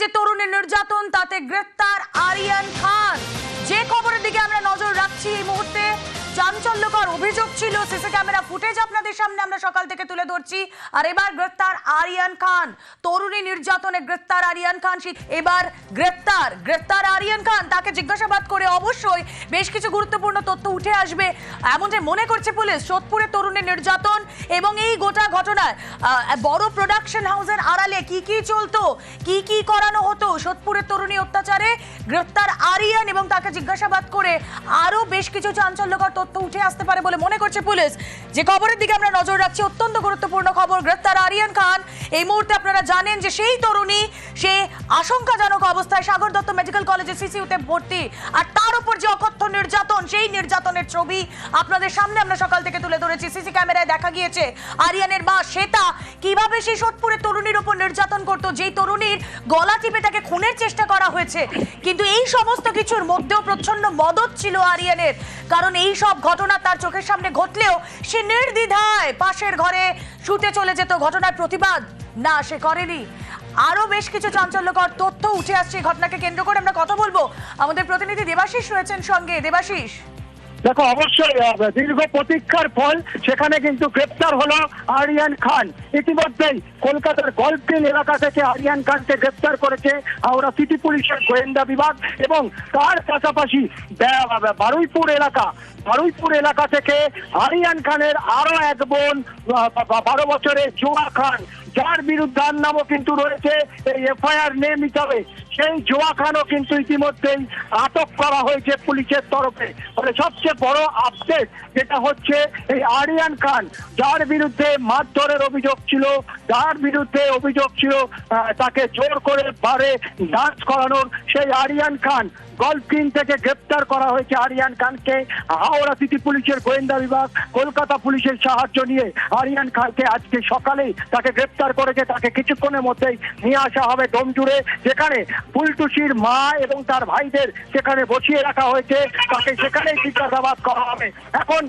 যে তরুণের নির্যাতন, তাতে গ্রেফতার আরিয়ান খান। যে খবরের দিকে আমরা নজর রাখছি এই মুহূর্তে, চাঞ্চল্যকর অভিযোগ ছিল সিসি ফুটেজ আপনাদের সামনে আমরা সকাল থেকে তুলে ধরছি। আর এবার গ্রেফতার আরিয়ান খান। তরুণী নির্যাতনে গ্রেফতার আরিয়ান খান এবার গ্রেফতার গ্রেফতার আরিয়ান খান। তাকে জিজ্ঞাসাবাদ করে অবশ্যই বেশ কিছু গুরুত্বপূর্ণ তথ্য উঠে আসবে। এমন যে মনে করছে পুলিশ, সোদপুরে তরুণী নির্যাতন এবং এই গোটা ঘটনায় বড় প্রোডাকশন হাউসের আড়ালে কি কি চলতো, কি কি করানো হতো সোদপুরের তরুণী অত্যাচারে গ্রেফতার আরিয়ান এবং তাকে জিজ্ঞাসাবাদ করে আরও বেশ কিছু চাঞ্চল্যকর তথ্য উঠে আসতে পারে বলে মনে করছে পুলিশ। যে খবরের দিকে আমরা নজর রাখছি। অত্যন্ত গুরুত্বপূর্ণ খবর, গ্রেফতার আরিয়ান খান। এই মুহূর্তে আপনারা জানেন যে সেই তরুণী, সে আশঙ্কাজনক অবস্থায় সাগর দত্ত মেডিকেল কলেজে সিসিউতে ভর্তি। আর তার যে অকথ্য নির্যাতন? সেই নির্যাতনের ছবি আপনাদের সামনে আমরা সকাল থেকে তুলে ধরেছি। সিসি ক্যামেরায় দেখা গিয়েছে আরিয়ানের মা শ্বেতা। কীভাবে সেই সোদপুরের তরুণীর ওপর নির্যাতন করতো? যেই তরুণীর গলা টিপে তাকে খুনের চেষ্টা করা হয়েছে। কিন্তু এই সমস্ত কিছুর মধ্যেও প্রচ্ছন্ন মদত ছিল আরিয়ানের। কারণ এই সব ঘটনা তার চোখের সামনে ঘটলেও সে নির্দ্বিধায় পাশের ঘরে শুতে চলে যেত। ঘটনার প্রতিবাদ না সে করেনি। আরও বেশ কিছু চাঞ্চল্যকর তথ্য উঠে আসছে ঘটনাকে কেন্দ্র করে। আমরা কথা বলব। আমাদের প্রতিনিধি দেবাশিস রয়েছেন সঙ্গে। দেবাশিস। দেখো, অবশ্যই দীর্ঘ প্রতীক্ষার ফল সেখানে কিন্তু গ্রেপ্তার হলো আরিয়ান খান। ইতিমধ্যেই কলকাতার গল্ফিন এলাকা থেকে আরিয়ান খানকে গ্রেপ্তার করেছে হাওড়া সিটি পুলিশের গোয়েন্দা বিভাগ এবং তার পাশাপাশি বারুইপুর এলাকা। বারুইপুর এলাকা থেকে আরিয়ান খানের আরও এক বোন বারো বছরের জোয়া খান। যার বিরুদ্ধে আর নামও কিন্তু রয়েছে, এই এফআইআর নেম হিসাবে সেই জোয়া খানও কিন্তু ইতিমধ্যেই আটক করা হয়েছে পুলিশের তরফে। ফলে সবচেয়ে বড় আপডেট যেটা হচ্ছে, এই আরিয়ান খান, যার বিরুদ্ধে মারধরের অভিযোগ ছিল, যার বিরুদ্ধে অভিযোগ ছিল তাকে জোর করে বারে ডান্স করানোর সেই আরিয়ান খান গলফিন থেকে গ্রেপ্তার করা হয়েছে আরিয়ান খানকে। হাওড়া সিটি পুলিশের গোয়েন্দা বিভাগ, কলকাতা পুলিশের সাহায্য নিয়ে আরিয়ান খানকে আজকে সকালেই তাকে গ্রেপ্তার করেছে। তাকে কিছুক্ষণের মধ্যেই নিয়ে আসা হবে ডোমজুড়ে, যেখানে ফুলটুসির মা এবং তার ভাইদের সেখানে বসিয়ে রাখা হয়েছে। তাকে সেখানেই জিজ্ঞাসাবাদ করা হবে। এখন